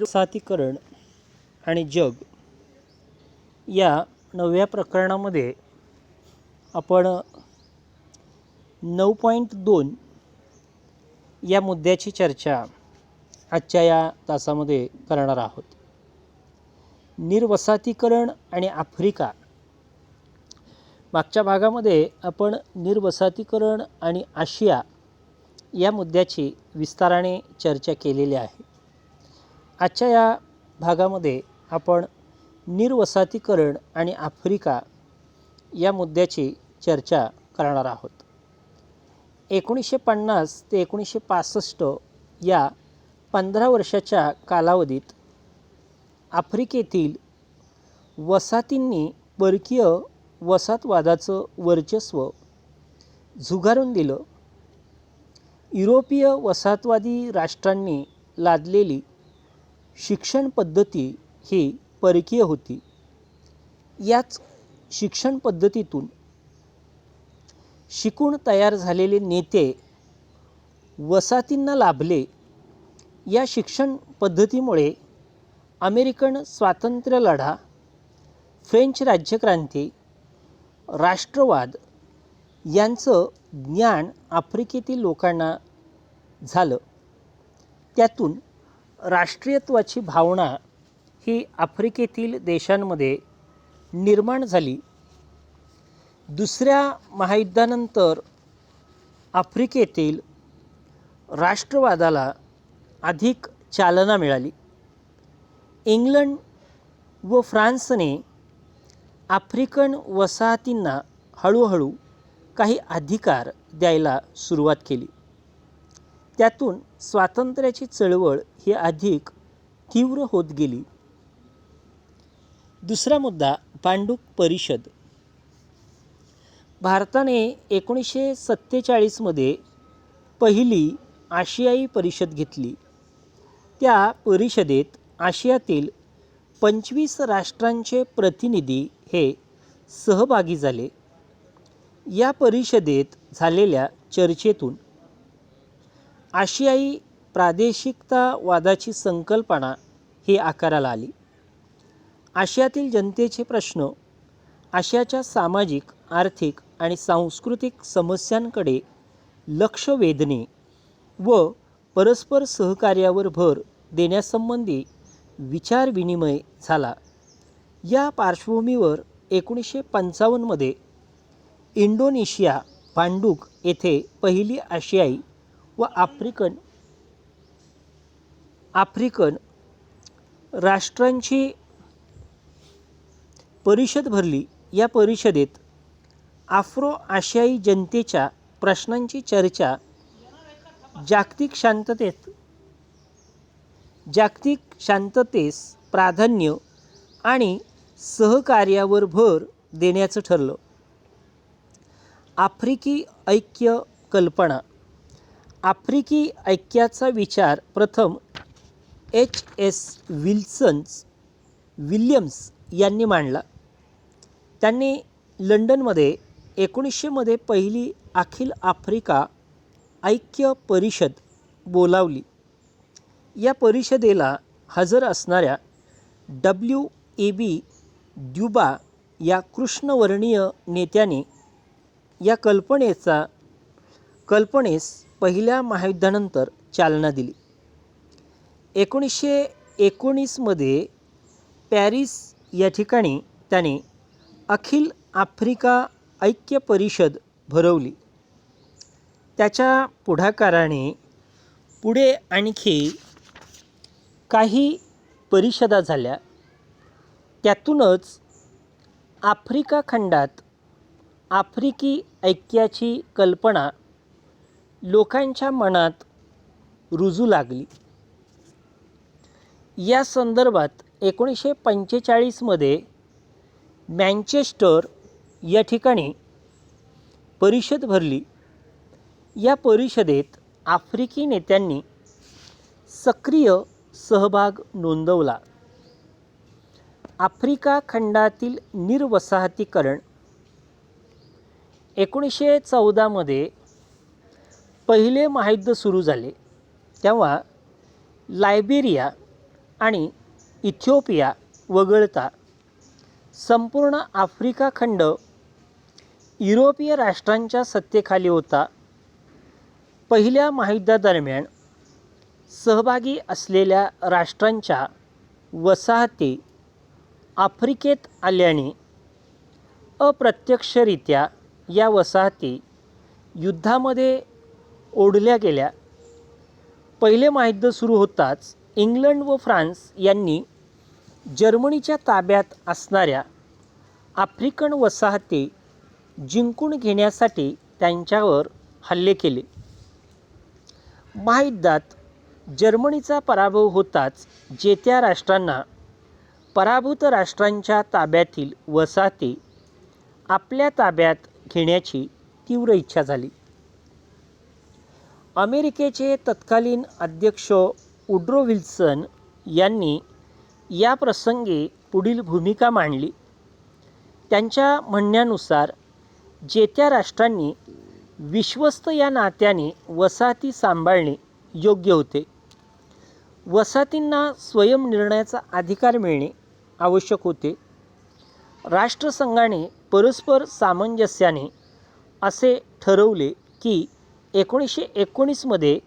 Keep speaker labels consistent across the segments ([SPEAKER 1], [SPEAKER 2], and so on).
[SPEAKER 1] निर्वसाहतीकरण आणि जग या नवव्या प्रकरणामध्ये आपण नऊ पॉईंट दोन या मुद्द्याची चर्चा आजच्या या तासामध्ये करणार आहोत. निर्वसाहतीकरण आणि आफ्रिका. मागच्या भागामध्ये आपण निर्वसाहतीकरण आणि आशिया या मुद्द्याची विस्ताराने चर्चा केलेली आहे. आजच्या या भागामध्ये आपण निर्वसातीकरण आणि आफ्रिका या मुद्द्याची चर्चा करणार आहोत. एकोणीसशे पन्नास ते एकोणीसशे पासष्ट या पंधरा वर्षाच्या कालावधीत आफ्रिकेतील वसाहतींनी परकीय वसाहतवादाचं वर्चस्व झुगारून दिलं. युरोपीय वसाहतवादी राष्ट्रांनी लादलेली शिक्षण पद्धती ही परकीय होती. याच शिक्षण पद्धतीतून शिकून तयार झालेले नेते वसाहतींना लाभले. या शिक्षण पद्धतीमुळे अमेरिकन स्वातंत्र्य लढा फ्रेंच राज्यक्रांती राष्ट्रवाद यांचं ज्ञान आफ्रिकेतील लोकांना झालं. त्यातून राष्ट्रीयत्वाची भावना ही आफ्रिकेतील देशांमध्ये निर्माण झाली. दुसऱ्या महायुद्धानंतर आफ्रिकेतील राष्ट्रवादाला अधिक चालना मिळाली. इंग्लंड व फ्रान्सने आफ्रिकन वसाहतींना हळूहळू काही अधिकार द्यायला सुरुवात केली. त्यातून स्वातंत्र्याची चळवळ ही अधिक तीव्र होत गेली. दुसरा मुद्दा पांडुप परिषद. भारताने एकोणीसशे सत्तेचाळीसमध्ये पहिली आशियाई परिषद घेतली. त्या परिषदेत आशियातील पंचवीस राष्ट्रांचे प्रतिनिधी हे सहभागी झाले. या परिषदेत झालेल्या चर्चेतून आशियाई प्रादेशिकतावादाची संकल्पना ही आकाराला आली. आशियातील जनतेचे प्रश्न आशियाच्या सामाजिक आर्थिक आणि सांस्कृतिक समस्यांकडे लक्ष वेधणे व परस्पर सहकार्यावर भर देण्यासंबंधी विचारविनिमय झाला. या पार्श्वभूमीवर एकोणीसशे पंचावन्नमध्ये इंडोनेशिया पांडुक येथे पहिली आशियाई व आफ्रिकन आफ्रिकन राष्ट्रांची परिषद भरली. या परिषदेत आफ्रो आशियाई जनतेच्या प्रश्नांची चर्चा जागतिक शांततेत जागतिक शांततेस प्राधान्य आणि सहकार्यावर भर देण्याचं ठरलं. आफ्रिकी ऐक्य कल्पना आफ्रिकी ऐक्याचा विचार प्रथम एच एस विल्सन्स विल्यम्स यांनी मांडला. त्यांनी लंडनमध्ये एकोणीसशेमध्ये पहिली अखिल आफ्रिका ऐक्य परिषद बोलावली. या परिषदेला हजर असणाऱ्या डब्ल्यू ए बी द्युबा या कृष्णवर्णीय नेत्याने या कल्पनेचा कल्पनेस पहिल्या महायुद्धानंतर चालना दिली. एकोणीसशे एकोणीसमध्ये पॅरिस या ठिकाणी त्याने अखिल आफ्रिका ऐक्य परिषद भरवली. त्याच्या पुढाकाराने पुढे आणखी काही परिषदा झाल्या. त्यातूनच आफ्रिका खंडात आफ्रिकी ऐक्याची कल्पना लोकांच्या मनात रुजू लागली. या संदर्भात एकोणीसशे पंचेचाळीसमध्ये मँचेस्टर या ठिकाणी परिषद भरली. या परिषदेत आफ्रिकी नेत्यांनी सक्रिय सहभाग नोंदवला. आफ्रिका खंडातील निर्वसाहतीकरण एकोणीसशे चौदामध्ये पहिले महायुद्ध सुरू झाले तेव्हा लायबेरिया आणि इथिओपिया वगळता संपूर्ण आफ्रिका खंड युरोपीय राष्ट्रांच्या सत्तेखाली होता. पहिल्या महायुद्धादरम्यान सहभागी असलेल्या राष्ट्रांच्या वसाहती आफ्रिकेत आल्याने अप्रत्यक्षरित्या या वसाहती युद्धामध्ये ओढल्या गेल्या. पहिले महायुद्ध सुरू होताच इंग्लंड व फ्रान्स यांनी जर्मनीच्या ताब्यात असणाऱ्या आफ्रिकन वसाहती जिंकून घेण्यासाठी त्यांच्यावर हल्ले केले. महायुद्धात जर्मनीचा पराभव होताच जेत्या राष्ट्रांना पराभूत राष्ट्रांच्या ताब्यातील वसाहती आपल्या ताब्यात घेण्याची तीव्र इच्छा झाली. अमेरिकेचे तत्कालीन अध्यक्ष उड्रो विल्सन यांनी या प्रसंगी पुढील भूमिका मांडली. त्यांच्या म्हणण्यानुसार जेत्या राष्ट्रांनी विश्वस्त या नात्याने वसाहती सांभाळणे योग्य होते वसाहतींना स्वयंनिर्णयाचा अधिकार मिळणे आवश्यक होते. राष्ट्रसंघाने परस्पर सामंजस्याने असे ठरवले की एकोणीसशे एकोणीसमध्ये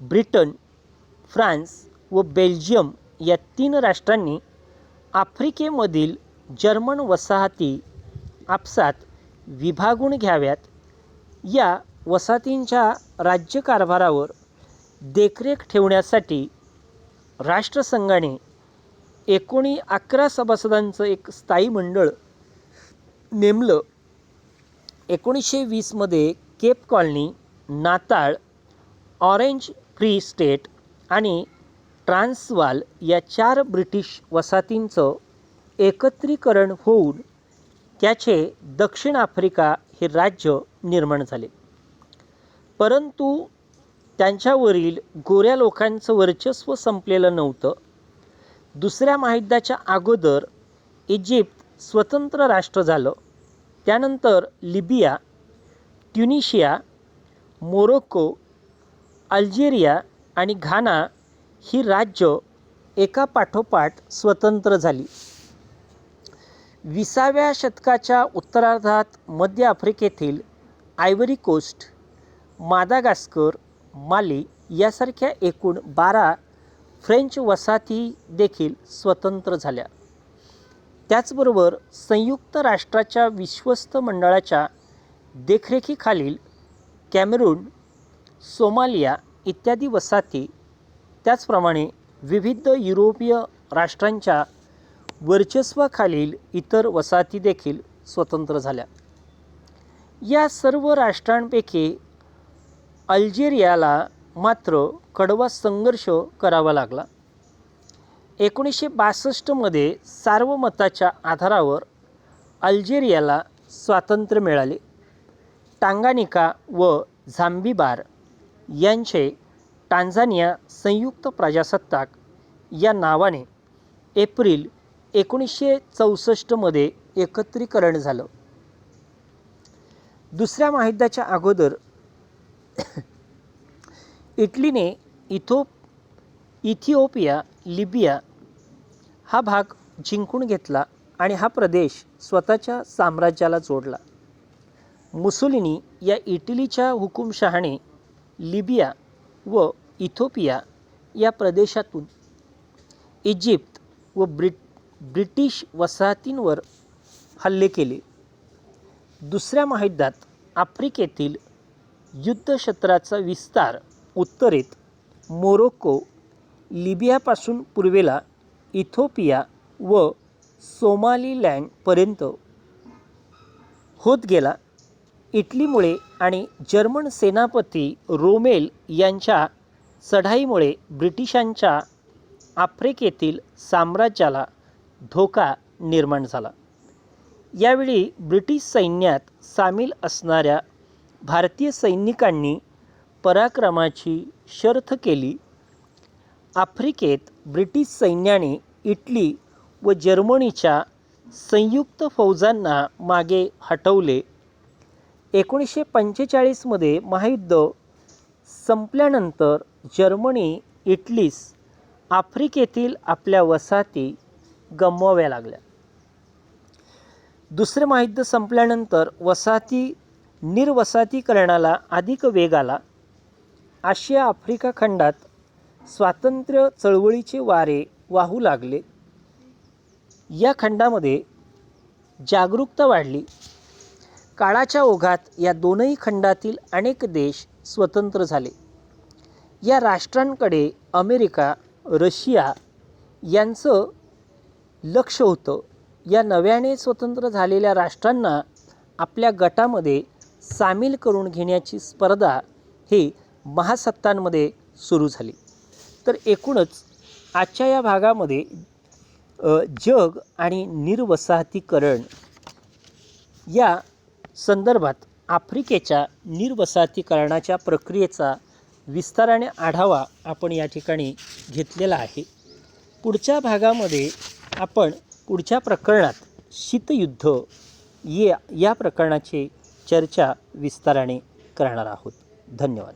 [SPEAKER 1] ब्रिटन फ्रान्स व बेल्जियम या तीन राष्ट्रांनी आफ्रिकेमधील जर्मन वसाहती आपसात विभागून घ्याव्यात. या वसाहतींच्या राज्यकारभारावर देखरेख ठेवण्यासाठी राष्ट्रसंघाने एकोणी अकरा सभासदांचं एक स्थायी मंडळ नेमलं. एकोणीसशे वीसमध्ये Cape colony Natal orange free state आणि ट्रान्सवाल या चार ब्रिटिश वसाहतींचं एकत्रीकरण होऊन त्याचे दक्षिण आफ्रिका हे राज्य निर्माण झाले. परंतु त्यांच्यावरील गोऱ्या लोकांचं वर्चस्व संपलेलं नव्हतं. दुसऱ्या महायुद्धाच्या अगोदर इजिप्त स्वतंत्र राष्ट्र झालं. त्यानंतर लिबिया ट्युनिशिया मोरोक्को अल्जेरिया आणि घाना ही राज्य एका पाठोपाठ स्वतंत्र झाली. विसाव्या शतकाच्या उत्तरार्धात मध्य आफ्रिकेतील आयव्हरी कोस्ट मादागास्कर माली यासारख्या एकूण बारा फ्रेंच वसाहती देखील स्वतंत्र झाल्या. त्याचबरोबर संयुक्त राष्ट्राच्या विश्वस्त मंडळाच्या देखरेखीखालील कॅमेरून सोमालिया इत्यादी वसाहती त्याचप्रमाणे विविध युरोपीय राष्ट्रांच्या वर्चस्वाखालील इतर वसाहती देखील स्वतंत्र झाल्या. या सर्व राष्ट्रांपैकी अल्जेरियाला मात्र कडवा संघर्ष करावा लागला. एकोणीसशे बासष्टमध्ये सार्वमताच्या आधारावर अल्जेरियाला स्वातंत्र्य मिळाले. टांगानिका व झांबीबार यांचे टांझानिया संयुक्त प्रजासत्ताक या नावाने एप्रिल एकोणीसशे चौसष्टमध्ये एकत्रीकरण झालं. दुसऱ्या महायुद्धाच्या अगोदर इटलीने इथो इथिओपिया लिबिया हा भाग जिंकून घेतला आणि हा प्रदेश स्वतःच्या साम्राज्याला जोडला. मुसोलिनी या इटलीच्या हुकुमशहाने लिबिया व इथोपिया या प्रदेशातून इजिप्त व ब्रिट ब्रिटिश वसाहतींवर हल्ले केले. दुसऱ्या महायुद्धात आफ्रिकेतील युद्धक्षेत्राचा विस्तार उत्तरेत मोरोक्को लिबियापासून पूर्वेला इथोपिया व सोमालिलँडपर्यंत होत गेला. इटलीमुळे आणि जर्मन सेनापती रोमेल यांच्या चढाईमुळे ब्रिटिशांच्या आफ्रिकेतील साम्राज्याला धोका निर्माण झाला. यावेळी ब्रिटिश सैन्यात सामील असणाऱ्या भारतीय सैनिकांनी पराक्रमाची शर्थ केली. आफ्रिकेत ब्रिटिश सैन्याने इटली व जर्मनीच्या संयुक्त फौजांना मागे हटवले. एकोणीसशे पंचेचाळीसमध्ये महायुद्ध संपल्यानंतर जर्मनी इटलीस आफ्रिकेतील आपल्या वसाहती गमवाव्या लागल्या. दुसरे महायुद्ध संपल्यानंतर वसाहती निर्वसाहतीकरणाला अधिक वेग आला. आशिया आफ्रिका खंडात स्वातंत्र्य चळवळीचे वारे वाहू लागले. या खंडामध्ये जागरूकता वाढली. काळाच्या ओघात या दोनही खंडातील अनेक देश स्वतंत्र झाले. या राष्ट्रांकडे अमेरिका रशिया यांचं लक्ष होतं. या नव्याने स्वतंत्र झालेल्या राष्ट्रांना आपल्या गटामध्ये सामील करून घेण्याची स्पर्धा ही महासत्तांमध्ये सुरू झाली. तर एकूणच आजच्या या भागामध्ये जग आणि निर्वसाहतीकरण या संदर्भात आफ्रिकेच्या निर्वसाहतीकरणाच्या प्रक्रियेचा विस्ताराने आढावा आपण या ठिकाणी घेतलेला आहे. पुढच्या भागामध्ये आपण पुढच्या प्रकरणात शीतयुद्ध या या प्रकरणाची चर्चा विस्ताराने करणार आहोत. धन्यवाद.